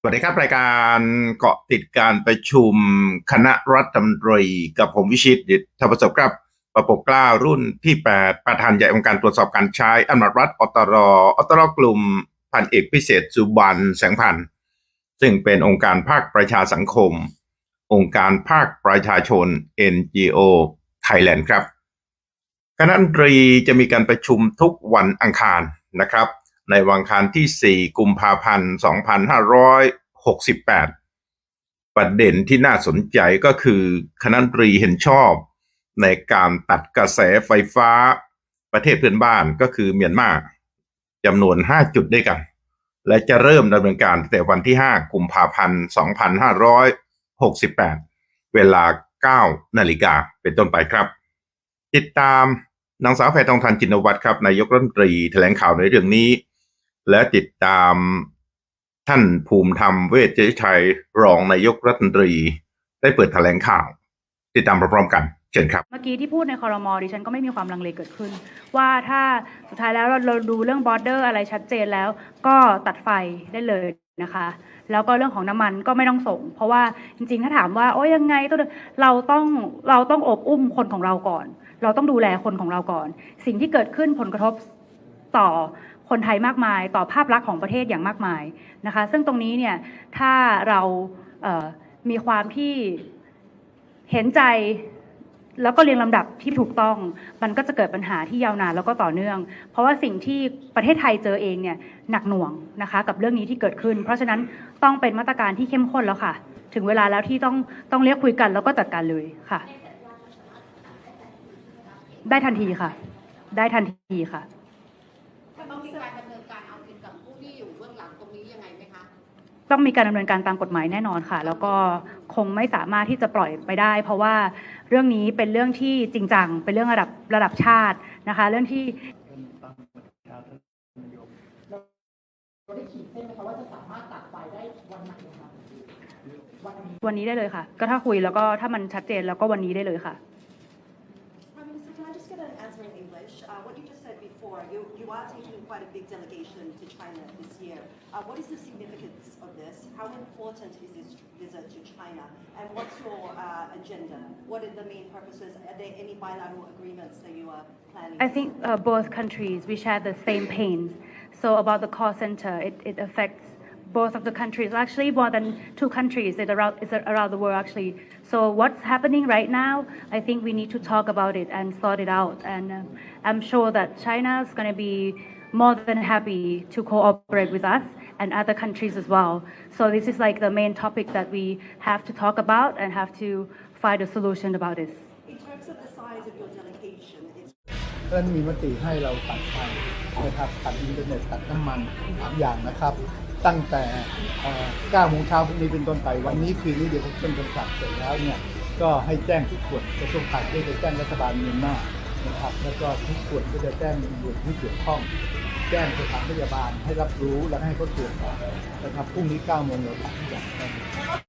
สวัสดีครับ รายการเกาะติดการประชุมคณะรัฐมนตรีกับผมวิชิตดิษฐประสบครับ ประปกกล้ารุ่นที่ 8 ประธานใหญ่องค์การตรวจสอบการใช้อำนาจรัฐอตรออตรกลุ่มพันเอกพิเศษสุบันแสงพันธ์ซึ่งเป็นองค์การภาคประชาสังคม องค์การภาคประชาชน NGO Thailand ครับ คณะรัฐมนตรีจะมีการประชุมทุกวันอังคารนะครับ ในวันอังคารที่ 4 กุมภาพันธ์ 2568 ประเด็นที่น่าสนใจก็คือคณะตรีเห็นชอบในการตัดกระแสไฟฟ้าประเทศเพื่อนบ้านก็คือเมียนมาจำนวน 5 จุดด้วยกัน และจะเริ่มดำเนินการตั้งแต่วันที่ 5 กุมภาพันธ์ 2568 เวลา 9 นาฬิกาเป็นต้นไปครับ ติดตามนางสาวแพทองทานจินวัตรครับนายกรัฐมนตรีแถลงข่าวในเรื่องนี้ และติดตามท่านภูมิธรรมเวชชัยรองนายกรัฐมนตรี ได้เปิดแถลงข่าว ติดตามพร้อมๆกันเชิญครับ เมื่อกี้ที่พูดในคอรมอดิฉันก็ไม่มีความลังเลเกิดขึ้น ว่าถ้าสุดท้ายแล้วเราดูเรื่องบอร์เดอร์อะไรชัดเจนแล้ว ก็ตัดไฟได้เลยนะคะ แล้วก็เรื่องของน้ำมันก็ไม่ต้องส่ง เพราะว่าจริงๆ ถ้าถามว่าโอ้ยยังไงต้องเราต้องเราต้องอบอุ้มคนของเราก่อน เราต้องดูแลคนของเราก่อน สิ่งที่เกิดขึ้นผลกระทบต่อ คนไทยมากมาย ต่อภาพลักษณ์ของประเทศอย่างมากมายนะคะซึ่งตรงนี้เนี่ยถ้าเรามีความที่เห็นใจแล้วก็เรียงลำดับที่ถูกต้อง มันก็จะเกิดปัญหาที่ยาวนานแล้วก็ต่อเนื่อง เพราะว่าสิ่งที่ประเทศไทยเจอเองเนี่ยหนักหน่วงนะคะกับเรื่องนี้ที่เกิดขึ้น เพราะฉะนั้นต้องเป็นมาตรการที่เข้มข้นแล้วค่ะ ถึงเวลาแล้วที่ต้องต้องเรียกคุยกันแล้วก็จัดการเลยค่ะ ได้ทันทีค่ะ ได้ทันทีค่ะ ตรงนี้ยังไงไหมคะต้องมีการดำเนินการตามกฎหมายแน่นอนค่ะ แล้วก็คงไม่สามารถที่จะปล่อยไปได้ เพราะว่าเรื่องนี้เป็นเรื่องที่จริงจังเป็นเรื่องระดับระดับชาตินะคะ เรื่องที่เราได้ขีดเส้นไหมคะว่าจะสามารถตัดไฟได้วันไหนคะวันนี้วันนี้ได้เลยค่ะ ก็ถ้าคุยแล้วก็ถ้ามันชัดเจนแล้วก็วันนี้ได้เลยค่ะ Prime Minister, can I just get an answer in English? Uh, what you just said before, you, you are taking quite a big delegation to China this year. Uh, what is the significance of this? How important is this visit to China? And what's your uh, agenda? What are the main purposes? Are there any bilateral agreements that you are planning? I think uh, both countries we share the same pains. So about the call center, it, it affects both of the countries. Actually, more than two countries it around, it's around the world actually. So what's happening right now? I think we need to talk about it and sort it out. And uh, I'm sure that China is going to be more than happy to cooperate with us and other countries as well. So this is like the main topic that we have to talk about and have to find a solution about this. In terms of the size of your delegation, it's ท่านมีมติให้เราตัดไฟนะครับตัดอินเทอร์เน็ตตัดน้ำมันสามอย่างนะครับ ตั้งแต่เอ่อ9โมงเช้าพรุ่งนี้เป็นต้นไป วันนี้คืนนี้เดี๋ยวผมเป็นคำสั่งเสร็จแล้วเนี่ยก็ให้แจ้งทุกส่วนกระทรวงพาณิชย์ได้แจ้งรัฐบาลเมียนมานะครับแล้วก็ทุกส่วนก็จะแจ้งหน่วยที่เกี่ยวข้อง แจ้งสถานพยาบาลให้รับรู้และให้เขาตรวจสอบนะครับพรุ่งนี้9โมงเราตัดทุกอย่างได้